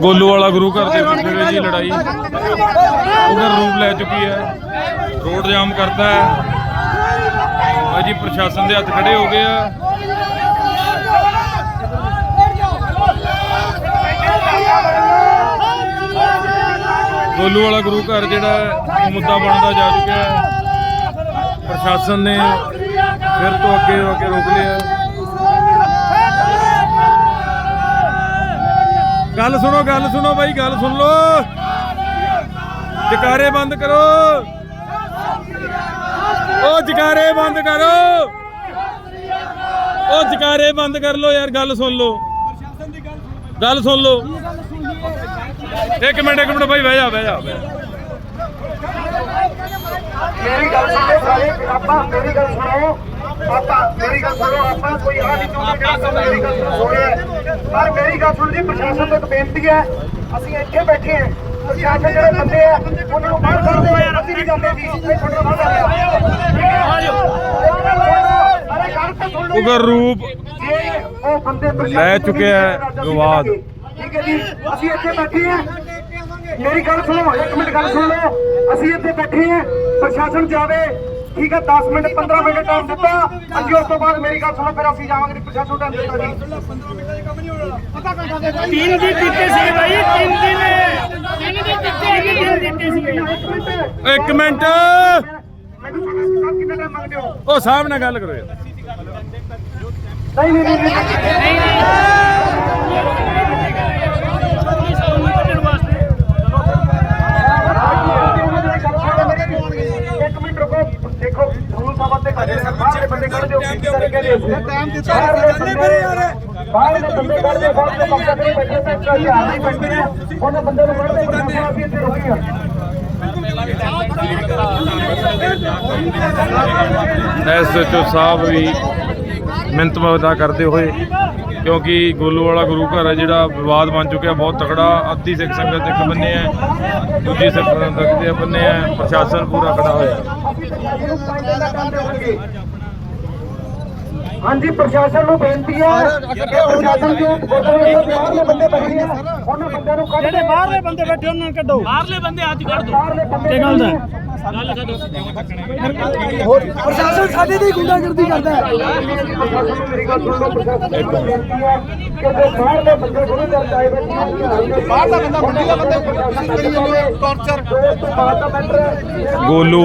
ਗੋਲੂ ਵਾਲਾ ਗੁਰੂ ਘਰ ਦੇ ਵਿੱਚ ਜੀ ਲੜਾਈ ਉਧਰ ਰੂਪ ਲੈ ਚੁੱਕੀ ਹੈ। ਰੋਡ ਜਾਮ ਕਰਤਾ ਹੈ। ਅਜੀ ਪ੍ਰਸ਼ਾਸਨ ਦੇ ਹੱਥ ਖੜੇ ਹੋ ਗਏ ਆ। ਗੋਲੂ ਵਾਲਾ ਗੁਰੂ ਘਰ ਜਿਹੜਾ ਮੁੱਦਾ ਬਣਦਾ ਜਾ ਚੁੱਕਿਆ ਹੈ। ਪ੍ਰਸ਼ਾਸਨ ਨੇ ਫਿਰ ਤੋਂ ਅੱਗੇ ਹੋ ਕੇ ਰੋਕ ਲਿਆ ਗੱਲ ਸੁਣੋ ਗੱਲ ਸੁਣੋ ਬਾਈ, ਗੱਲ ਸੁਣ ਲਓ। ਜਕਾਰੇ ਬੰਦ ਕਰੋ। ਉਹ ਜਕਾਰੇ ਬੰਦ ਕਰੋ। ਉਹ ਜਕਾਰੇ ਬੰਦ ਕਰ ਲਓ ਯਾਰ, ਗੱਲ ਸੁਣ ਲਓ। ਗੱਲ ਸੁਣ ਲਓ। ਇੱਕ ਮਿੰਟ ਇੱਕ ਮਿੰਟ ਬਾਈ, ਬਹਿ ਬਹਿ ਜਾ ਬਹਿ ਜਾ। ਮੇਰੀ ਗੱਲ ਸੁਣੋ ਸਾਰੇ ਆਪਾਂ ਮੇਰੀ ਗੱਲ ਸੁਣੋ। ਆਪਾਂ ਮੇਰੀ ਗੱਲ ਸੁਣੋ ਆਪਾਂ ਕੋਈ ਆ ਨਹੀਂ ਚਾਹੁੰਦੇ ਕਿ ਆਪਾਂ ਮੇਰੀ ਗੱਲ ਸੁਣੋ। ਹੈ ਪਰ ਮੇਰੀ ਗੱਲ ਸੁਣ ਜੀ ਪ੍ਰਸ਼ਾਸਨ ਤੋਂ ਇੱਕ ਬੇਨਤੀ ਹੈ। ਅਸੀਂ ਇੱਥੇ ਬੈਠੇ ਹਾਂ। ਪ੍ਰਸ਼ਾਸਨ ਜਿਹੜੇ ਬੰਦੇ ਆ ਉਹਨਾਂ ਨੂੰ ਬਾਹਰ ਕੱਢ ਦਿਓ। ਅਸੀਂ ਨਹੀਂ ਜਾਂਦੇ। ਜੀ ਇਹ ਤੁਹਾਡਾ ਬਾਹਰ ਆ ਗਿਆ ਅਰੇ ਗੱਲ ਤਾਂ ਸੁਣ ਲਓ। ਉਗਰ ਰੂਪ ਉਹ ਬੰਦੇ ਲੈ ਚੁੱਕਿਆ ਹੈ ਵਿਵਾਦ। ਠੀਕ ਹੈ ਜੀ। ਅਸੀਂ ਇੱਥੇ ਬੈਠੇ ਹਾਂ। ਮੇਰੀ ਗੱਲ ਸੁਣੋ ਇੱਕ ਮਿੰਟ ਗੱਲ ਸੁਣ ਲਓ। ਅਸੀਂ ਇੱਥੇ ਬੈਠੇ ਹਾਂ। ਪ੍ਰਸ਼ਾਸਨ ਜਾਵੇ। ਠੀਕ ਹੈ 10 ਮਿੰਟ 15 ਮਿੰਟ ਟਾਈਮ ਦਿੱਤਾ। ਹਾਂਜੀ ਉਸ ਤੋਂ ਬਾਅਦ ਮੇਰੀ ਗੱਲ ਸੁਣੋ ਫਿਰ ਅਸੀਂ ਜਾਵਾਂਗੇ ਤੇ ਪ੍ਰਸ਼ਾਸਨ ਟਾਈਮ ਦਿੱਤਾ ਜੀ। ਤਿੰਨ ਦਿਨ ਦਿੱਤੇ ਸੀ ਭਾਈ ਤਿੰਨ ਦਿਨ। ਤਿੰਨ ਦਿਨ ਦਿੱਤੇ। ਤਿੰਨ ਦਿਨ ਦਿੱਤੇ ਸੀ। ਇੱਕ ਮਿੰਟ। ਇੱਕ ਮਿੰਟ ਮੈਨੂੰ ਪਤਾ ਕਿੰਨਾ ਟਾਈਮ ਮੰਗਦੇ ਹੋ? ਉਹ ਸਾਹਿਬ ਨਾਲ ਗੱਲ ਕਰੋ ਯਾਰ। ਨਹੀਂ ਨਹੀਂ ਨਹੀਂ ਨਹੀਂ ਇੱਕ ਮਿੰਟ ਰੁਕੋ ਦੇਖੋ ਰੂਲ ਸਾਹਿਬਾਂ ਤੇ ਕਰੇ ਬਾਹਰ ਦੇ ਬੰਦੇ ਕੱਢ ਦਿਓ ਕੀ ਕਰਕੇ ਦੇ ਟਾਈਮ ਦਿੱਤਾ ਚੱਲੇ ਮੇਰੇ ਯਾਰ ਬਾਹਰ ਦੇ ਬੰਦੇ ਕੱਢ ਦਿਓ ਬਾਹਰ ਦੇ ਬੰਦੇ ਤੇ ਬੈਠੇ ਤੇ ਚਾਹੇ ਆ ਨਹੀਂ ਬੈਠੇ ਨੇ ਉਹਨਾਂ ਬੰਦੇ ਨੂੰ ਪ੍ਰਸ਼ਾਸਨ ਅਸੀਂ ਇੱਥੇ ਰੁਕੇ ਹਾਂ ਐਸਐਚਓ ਸਾਹਿਬ ਵੀ ਮਿਹਨਤ ਮਦਦਾ ਕਰਦੇ ਹੋਏ ਕਿਉਂਕਿ ਗੋਲੂ ਵਾਲਾ ਗੁਰੂ ਘਰ ਹੈ ਜਿਹੜਾ ਵਿਵਾਦ ਬਣ ਚੁੱਕਿਆ ਬਹੁਤ ਤਕੜਾ ਅੱਧੀ ਸਿੱਖ ਸੰਗਤ ਇੱਕ ਬੰਨੇ ਹੈ ਦੂਜੀ ਸਿੱਖ ਸੰਗਤ ਦੇ ਬੰਨੇ ਹੈ ਪ੍ਰਸ਼ਾਸਨ ਪੂਰਾ ਖੜਾ ਹੋਇਆ ਹਾਂਜੀ ਪ੍ਰਸ਼ਾਸਨ ਨੂੰ ਬੇਨਤੀ ਹੈ ਕਿ ਪ੍ਰਸ਼ਾਸਨ ਜੋ ਦੇ ਬਾਹਰਲੇ ਬੰਦੇ ਬੈਠੇ ਆ ਉਹਨਾਂ ਬੰਦਿਆਂ ਨੂੰ ਕੱਢ ਜਿਹੜੇ ਬਾਹਰਲੇ ਬੰਦੇ ਬੈਠੇ ਉਹਨਾਂ ਨੂੰ ਕੱਢੋ। ਬਾਹਰਲੇ ਬੰਦੇ ਅੱਜ ਕੱਢ ਦੋ ਬੰਦੇ ਕੀ ਗੱਲ ਹੈ ਪ੍ਰਸ਼ਾਸਨ ਸਾਡੇ ਦੀ ਗੁੰਡਾਗਰਦੀ ਕਰਦਾ ਹੈ ਪ੍ਰਸ਼ਾਸਨ ਨੂੰ ਮੇਰੀ ਗੱਲ ਬਾਹਰ ਦਾ ਬੰਦਾ ਮੰਡੀ ਦਾ ਬੰਦਾ ਕਰੀ ਜਾਂਦੇ ਟੌਰਚਰ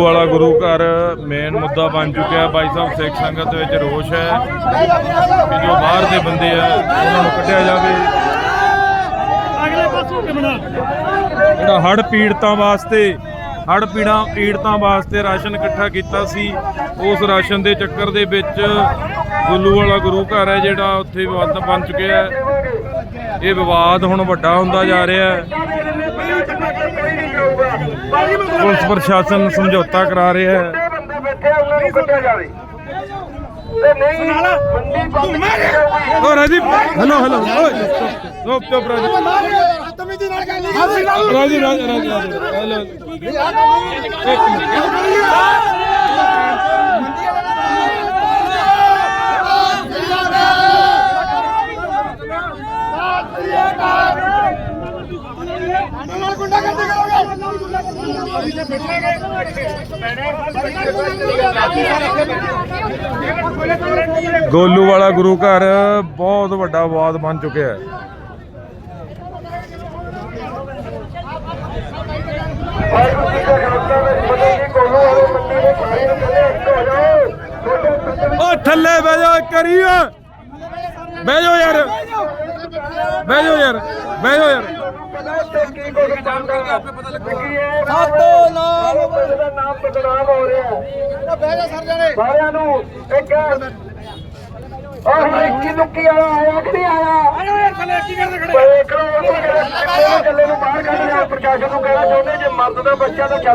ਵਾਲਾ ਗੁਰੂ ਘਰ ਮੇਨ ਮੁੱਦਾ ਬਣ ਚੁੱਕਿਆ ਬਾਈ ਸਾਹਿਬ ਸਿੱਖ ਸੰਗਤ ਵਿੱਚ ਰੋਸ਼ ਹੈ ਕਿ ਜੋ ਬਾਹਰ ਦੇ ਬੰਦੇ ਆ ਉਹਨਾਂ ਨੂੰ ਕੱਢਿਆ ਜਾਵੇ। ਅਗਲੇ ਪਾਸੋਂ ਕਿਮਣਾ ਜਿਹੜਾ ਹੜ ਪੀੜਤਾਂ ਵਾਸਤੇ ਹੜ ਪੀੜਾਂ ਪੀੜਤਾਂ ਵਾਸਤੇ ਰਾਸ਼ਨ ਇਕੱਠਾ ਕੀਤਾ ਸੀ। ਉਸ ਰਾਸ਼ਨ ਦੇ ਚੱਕਰ ਦੇ ਵਿੱਚ ਗੁੱਲੂ ਵਾਲਾ ਗੁਰੂ ਘਰ ਹੈ ਜਿਹੜਾ ਉੱਥੇ ਵਿਵਾਦ ਬਣ ਚੁੱਕਿਆ ਹੈ। ਇਹ ਵਿਵਾਦ ਹੁਣ ਵੱਡਾ ਹੁੰਦਾ ਜਾ ਰਿਹਾ ਹੈ। ਪੁਲਿਸ ਪ੍ਰਸ਼ਾਸਨ ਸਮਝੌਤਾ ਕਰਾ ਰਿਹਾ ਹੈ। ਜਿਹੜੇ ਬੰਦੇ ਬੈਠੇ ਆ ਉਹਨਾਂ ਨੂੰ ਕੱਢਿਆ ਮਿੰਟ ਗੋਲੂ ਵਾਲਾ ਗੁਰੂ ਘਰ ਬਹੁਤ ਵੱਡਾ ਵਿਵਾਦ ਬਣ ਚੁੱਕਿਆ ਹੈ ਵਾਹਿਗੁਰੂ ਜੀ ਦਾ ਖਾਲਸਾ ਵਾਹਿਗੁਰੂ ਜੀ ਕੋਲੋਂ ਵਾਲੇ ਮੰਡੀ ਦੇ ਸਾਰੇ ਨੂੰ ਥੱਲੇ ਇੱਕ ਹੋ ਜਾਓ ਛੋਟੇ ਛੋਟੇ ਓ ਥੱਲੇ ਬਹਿ ਜਾ ਕਰੀ ਬਹਿ ਜਾ ਯਾਰ। ਬਹਿ ਜਾ ਯਾਰ। ਬਹਿ ਜਾ ਯਾਰ। ਸਾਤੋ ਨਾਮ। ਦਾ ਨਾਮ ਬਦਨਾਮ ਹੋ ਰਿਹਾ ਹੈ ਬਹਿ ਜਾ ਸਰ ਜਾਣੇ ਸਾਰਿਆਂ ਨੂੰ ਇੱਕ ਆਹ ਇੱਕੀ ਦੁੱਕੀ ਵਾਲਾ ਆਇਆ ਕਿ ਨਹੀਂ ਆਇਆ? ਦੇਖ ਲਓ ਉਹ ਚੱਲੇ ਨੂੰ ਬਾਹਰ ਕੱਢ ਲਿਆ ਪ੍ਰਸ਼ਾਸਨ ਨੂੰ ਕਹਿਣਾ ਚਾਹੁੰਦੇ ਜੇ ਮਰਦ ਦਾ ਬੱਚਾ ਤਾਂ